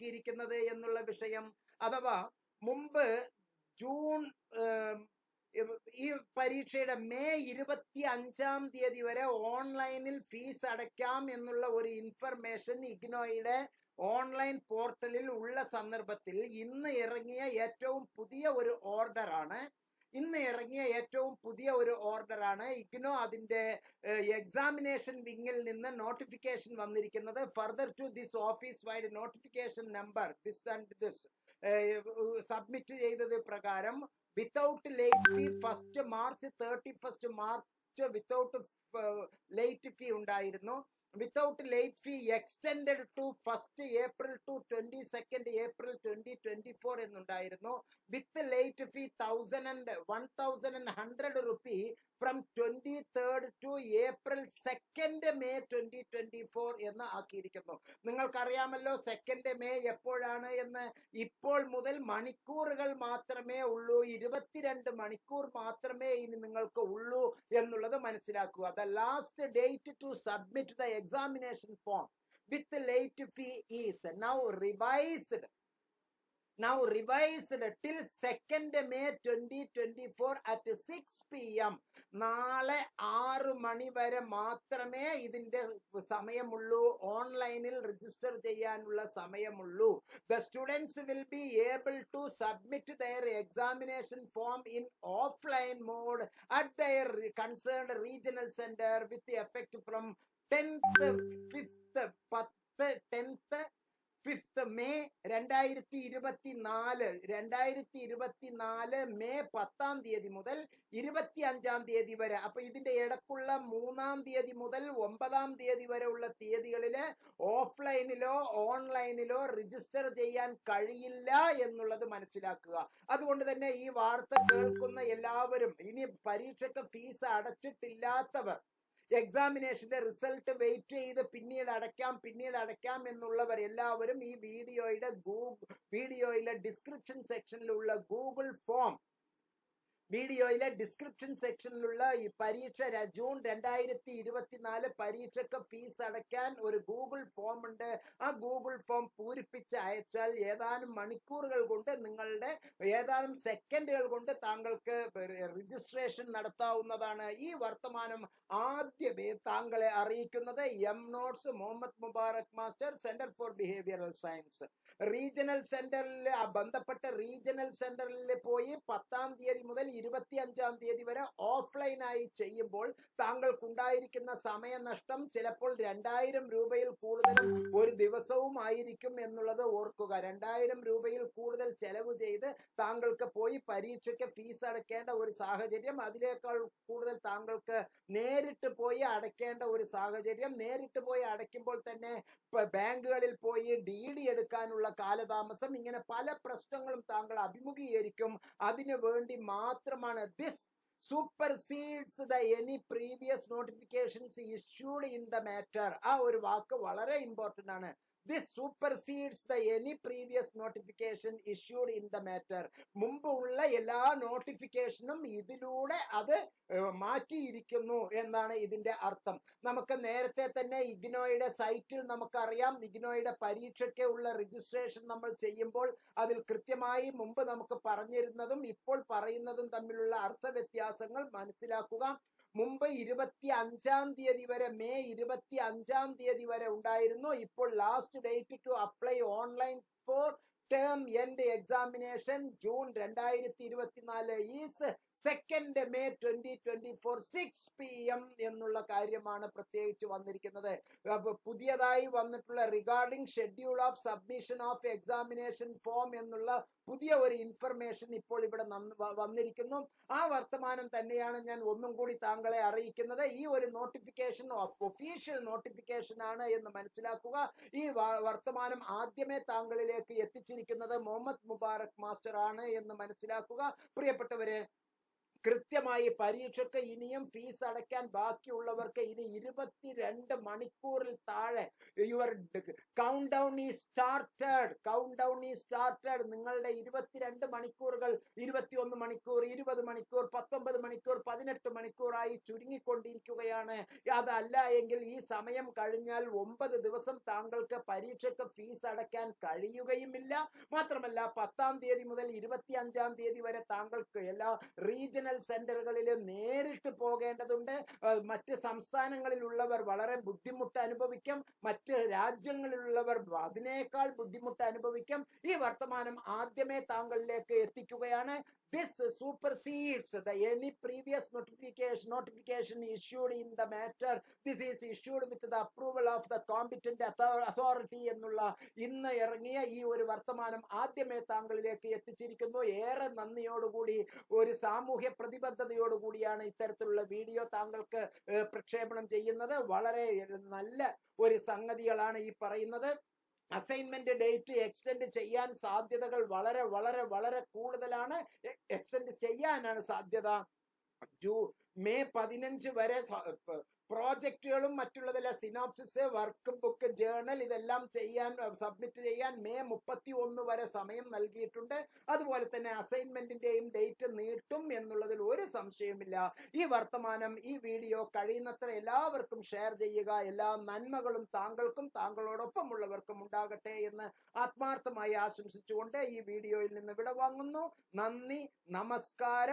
ആക്കിയിരിക്കുന്നത് എന്നുള്ള വിഷയം. അഥവാ മുമ്പ് ജൂൺ ഈ പരീക്ഷയുടെ മെയ് ഇരുപത്തി അഞ്ചാം തീയതി വരെ ഓൺലൈനിൽ ഫീസ് അടയ്ക്കാം എന്നുള്ള ഒരു ഇൻഫർമേഷൻ ഇഗ്നോയുടെ ഓൺലൈൻ പോർട്ടലിൽ ഉള്ള സന്ദർഭത്തിൽ ഇന്ന് ഇറങ്ങിയ ഏറ്റവും പുതിയ ഒരു ഓർഡറാണ് ഇന്ന് ഇറങ്ങിയ ഏറ്റവും പുതിയ ഒരു ഓർഡറാണ്. ഇഗ്നോ അതിന്റെ എക്സാമിനേഷൻ വിങ്ങിൽ നിന്ന് നോട്ടിഫിക്കേഷൻ വന്നിരിക്കുന്നത്. Further to this office vide notification number this and this submit ചെയ്തത് പ്രകാരം without late fee first March thirty first March without late fee ഉണ്ടായിരുന്നു. Without late fee extended to first April to twenty second April twenty twenty four എന്നുണ്ടായിരുന്നു. With late fee thousand and one thousand and hundred rupee from twenty third to April second May twenty twenty four എന്ന് ആക്കിയിരിക്കുന്നു. നിങ്ങൾക്കറിയാമല്ലോ second May എപ്പോഴാണ് എന്ന്? ഇപ്പോൾ മുതൽ മണിക്കൂറുകൾ മാത്രമേ ഉള്ളൂ. ഇരുപത്തിരണ്ട് മണിക്കൂർ മാത്രമേ ഇനി നിങ്ങൾക്ക് ഉള്ളൂ എന്നുള്ളത് മനസ്സിലാക്കുക. The last date to submit the examination form with late fee is now revised now revised till second May 2024 at 6 p.m. നാളെ ആറ് മണി വരെ മാത്രമേ ഇതിന്റെ സമയമുള്ളൂ ഓൺലൈനിൽ രജിസ്റ്റർ ചെയ്യാനുള്ള സമയമുള്ളൂ the students will be able to submit their examination form in offline mode at their concerned regional centre with effect from tenth fifth പത്ത് tenth fifth May രണ്ടായിരത്തി ഇരുപത്തി നാല് രണ്ടായിരത്തി ഇരുപത്തി നാല് മെയ് പത്താം തീയതി മുതൽ ഇരുപത്തി അഞ്ചാം തീയതി വരെ. അപ്പൊ ഇതിന്റെ ഇടക്കുള്ള മൂന്നാം തീയതി മുതൽ ഒമ്പതാം തീയതി വരെ ഉള്ള തീയതികളിൽ ഓഫ്ലൈനിലോ ഓൺലൈനിലോ രജിസ്റ്റർ ചെയ്യാൻ കഴിയില്ല എന്നുള്ളത് മനസ്സിലാക്കുക. അതുകൊണ്ട് തന്നെ ഈ വാർത്ത കേൾക്കുന്ന എല്ലാവരും ഇനി പരീക്ഷയ്ക്ക് ഫീസ് അടച്ചിട്ടില്ലാത്തവർ എക്സാമിനേഷന്റെ റിസൾട്ട് വെയിറ്റ് ചെയ്ത് പിന്നീട് അടയ്ക്കാം പിന്നീട് അടയ്ക്കാം എന്നുള്ളവർ എല്ലാവരും ഈ വീഡിയോയുടെ ഗൂഗിൾ വീഡിയോയിലെ ഡിസ്ക്രിപ്ഷൻ സെക്ഷനിലുള്ള ഗൂഗിൾ ഫോം വീഡിയോയിലെ ഡിസ്ക്രിപ്ഷൻ സെക്ഷനിലുള്ള ഈ പരീക്ഷ ജൂൺ രണ്ടായിരത്തി ഇരുപത്തിനാല് പരീക്ഷയ്ക്ക് ഫീസ് അടയ്ക്കാൻ ഒരു ഗൂഗിൾ ഫോം ഉണ്ട്. ആ ഗൂഗിൾ ഫോം പൂരിപ്പിച്ച് അയച്ചാൽ ഏതാനും മണിക്കൂറുകൾ കൊണ്ട് നിങ്ങളുടെ ഏതാനും സെക്കൻഡുകൾ കൊണ്ട് താങ്കൾക്ക് രജിസ്ട്രേഷൻ നടത്താവുന്നതാണ്. ഈ വർത്തമാനം ആദ്യമേ താങ്കളെ അറിയിക്കുന്നത് M notes Muhammad Mubarak master centre for behavioural science regional സെന്ററിൽ ബന്ധപ്പെട്ട റീജിയണൽ സെന്ററിൽ പോയി പത്താം തീയതി മുതൽ ഇരുപത്തി അഞ്ചാം തീയതി വരെ ഓഫ്ലൈനായി ചെയ്യുമ്പോൾ താങ്കൾക്കുണ്ടായിരിക്കുന്ന സമയനഷ്ടം ചിലപ്പോൾ രണ്ടായിരം രൂപയിൽ കൂടുതലും ഒരു ദിവസവും ആയിരിക്കും എന്നുള്ളത് ഓർക്കുക. രണ്ടായിരം രൂപയിൽ കൂടുതൽ ചെലവ് ചെയ്ത് താങ്കൾക്ക് പോയി പരീക്ഷയ്ക്ക് ഫീസ് അടക്കേണ്ട ഒരു സാഹചര്യം അതിനേക്കാൾ കൂടുതൽ താങ്കൾക്ക് നേരിട്ട് പോയി അടയ്ക്കേണ്ട ഒരു സാഹചര്യം. നേരിട്ട് പോയി അടയ്ക്കുമ്പോൾ തന്നെ ബാങ്കുകളിൽ പോയി ഡി ഡി എടുക്കാനുള്ള കാലതാമസം ഇങ്ങനെ പല പ്രശ്നങ്ങളും താങ്കൾ അഭിമുഖീകരിക്കും. അതിനു വേണ്ടി മാത്രമാണ് this supersedes the any previous notifications issued in the matter ആ ഒരു വാക്ക് വളരെ ഇമ്പോർട്ടന്റ് ആണ്. This supersedes the any previous notification issued in the matter മുമ്പ് ഉള്ള എല്ലാ നോട്ടിഫിക്കേഷനും ഇതിലൂടെ അത് മാറ്റിയിരിക്കുന്നു എന്നാണ് ഇതിന്റെ അർത്ഥം. നമുക്ക് നേരത്തെ തന്നെ ഇഗ്നോയുടെ സൈറ്റിൽ നമുക്കറിയാം. ഇഗ്നോയുടെ പരീക്ഷയ്ക്ക് ഉള്ള രജിസ്ട്രേഷൻ നമ്മൾ ചെയ്യുമ്പോൾ അതിൽ കൃത്യമായി മുമ്പ് നമുക്ക് പറഞ്ഞിരുന്നതും ഇപ്പോൾ പറയുന്നതും തമ്മിലുള്ള അർത്ഥവ്യത്യാസങ്ങൾ മനസ്സിലാക്കുക. മുമ്പ് ഇരുപത്തി അഞ്ചാം തീയതി വരെ മെയ് ഇരുപത്തി അഞ്ചാം തീയതി വരെ ഉണ്ടായിരുന്നു. ഇപ്പോൾ last date to apply online for term end examination June രണ്ടായിരത്തി ഇരുപത്തിനാല് is second May twenty twenty four six P M എന്നുള്ള കാര്യമാണ് പ്രത്യേകിച്ച് വന്നിരിക്കുന്നത്. പുതിയതായി വന്നിട്ടുള്ള regarding schedule of submission of examination form എന്നുള്ള പുതിയ ഒരു ഇൻഫർമേഷൻ ഇപ്പോൾ ഇവിടെ വന്നിരിക്കുന്നു. ആ വർത്തമാനം തന്നെയാണ് ഞാൻ ഒന്നും കൂടി താങ്കളെ അറിയിക്കുന്നത്. ഈ ഒരു നോട്ടിഫിക്കേഷൻ ഒഫീഷ്യൽ നോട്ടിഫിക്കേഷൻ ആണ് എന്ന് മനസ്സിലാക്കുക. ഈ വർത്തമാനം ആദ്യമേ താങ്കളിലേക്ക് എത്തിച്ചിരിക്കുന്നത് മുഹമ്മദ് മുബാറക് മാസ്റ്റർ ആണ് എന്ന് മനസ്സിലാക്കുക. പ്രിയപ്പെട്ടവരെ കൃത്യമായി പരീക്ഷയ്ക്ക് ഇനിയും ഫീസ് അടയ്ക്കാൻ ബാക്കിയുള്ളവർക്ക് ഇനി ഇരുപത്തിരണ്ട് മണിക്കൂറിൽ താഴെ your count down is started count down is started നിങ്ങളുടെ ഇരുപത്തിരണ്ട് മണിക്കൂറുകൾ ഇരുപത്തിയൊന്ന് മണിക്കൂർ ഇരുപത് മണിക്കൂർ പത്തൊമ്പത് മണിക്കൂർ പതിനെട്ട് മണിക്കൂറായി ചുരുങ്ങിക്കൊണ്ടിരിക്കുകയാണ്. അതല്ല എങ്കിൽ ഈ സമയം കഴിഞ്ഞാൽ ഒമ്പത് ദിവസം താങ്കൾക്ക് പരീക്ഷയ്ക്ക് ഫീസ് അടയ്ക്കാൻ കഴിയുകയുമില്ല. മാത്രമല്ല പത്താം തീയതി മുതൽ ഇരുപത്തി അഞ്ചാം തീയതി വരെ താങ്കൾക്ക് എല്ലാ റീജിയണൽ സെന്ററുകളിൽ നേരിട്ട് പോകേണ്ടതുണ്ട്. മറ്റ് സംസ്ഥാനങ്ങളിലുള്ളവർ വളരെ ബുദ്ധിമുട്ട് അനുഭവിക്കും. മറ്റ് രാജ്യങ്ങളിലുള്ളവർ അതിനേക്കാൾ ബുദ്ധിമുട്ട് അനുഭവിക്കും. ഈ വർത്തമാനം ആദ്യമേ താങ്കളിലേക്ക് എത്തിക്കുകയാണ്. This supersedes the any previous notification notification issued in the matter this is issued with the approval of the competent author- authority എന്നുള്ള ഇന്ന് ഇറങ്ങിയ ഈ ഒരു വർത്തമാനം ആദ്യമേ താങ്കളിലേക്ക് എത്തിച്ചിരിക്കുന്നു ഏറെ നന്ദിയോടുകൂടി ഒരു സാമൂഹ്യ പ്രതിബദ്ധതയോടുകൂടിയാണ് ഇത്തരത്തിലുള്ള വീഡിയോ താങ്കൾക്ക് പ്രക്ഷേപണം ചെയ്യുന്നത് വളരെ നല്ല ഒരു സംഗതികളാണ് ഈ പറയുന്നത് അസൈൻമെന്റ് ഡേറ്റ് എക്സ്റ്റെൻഡ് ചെയ്യാൻ സാധ്യതകൾ വളരെ വളരെ വളരെ കൂടുതലാണ്. എക്സ്റ്റെൻഡ് ചെയ്യാനാണ് സാധ്യത. ജൂ മെയ് പതിനഞ്ച് വരെ പ്രോജക്റ്റുകളും മറ്റുള്ളതെല്ലാം സിനോപ്സിസ് വർക്ക് ബുക്ക് ജേണൽ ഇതെല്ലാം ചെയ്യാൻ സബ്മിറ്റ് ചെയ്യാൻ മെയ് മുപ്പത്തി ഒന്ന് വരെ സമയം നൽകിയിട്ടുണ്ട്. അതുപോലെ തന്നെ അസൈൻമെന്റിന്റെയും ഡേറ്റ് നീട്ടും എന്നുള്ളതിൽ ഒരു സംശയമില്ല ഈ വർത്തമാനം ഈ വീഡിയോ കഴിയുന്നത്ര എല്ലാവർക്കും ഷെയർ ചെയ്യുക. എല്ലാ നന്മകളും താങ്കൾക്കും താങ്കളോടൊപ്പം ഉള്ളവർക്കും ഉണ്ടാകട്ടെ എന്ന് ആത്മാർത്ഥമായി ആശംസിച്ചുകൊണ്ട് ഈ വീഡിയോയിൽ നിന്ന് വിടവാങ്ങുന്നു. നന്ദി നമസ്കാരം.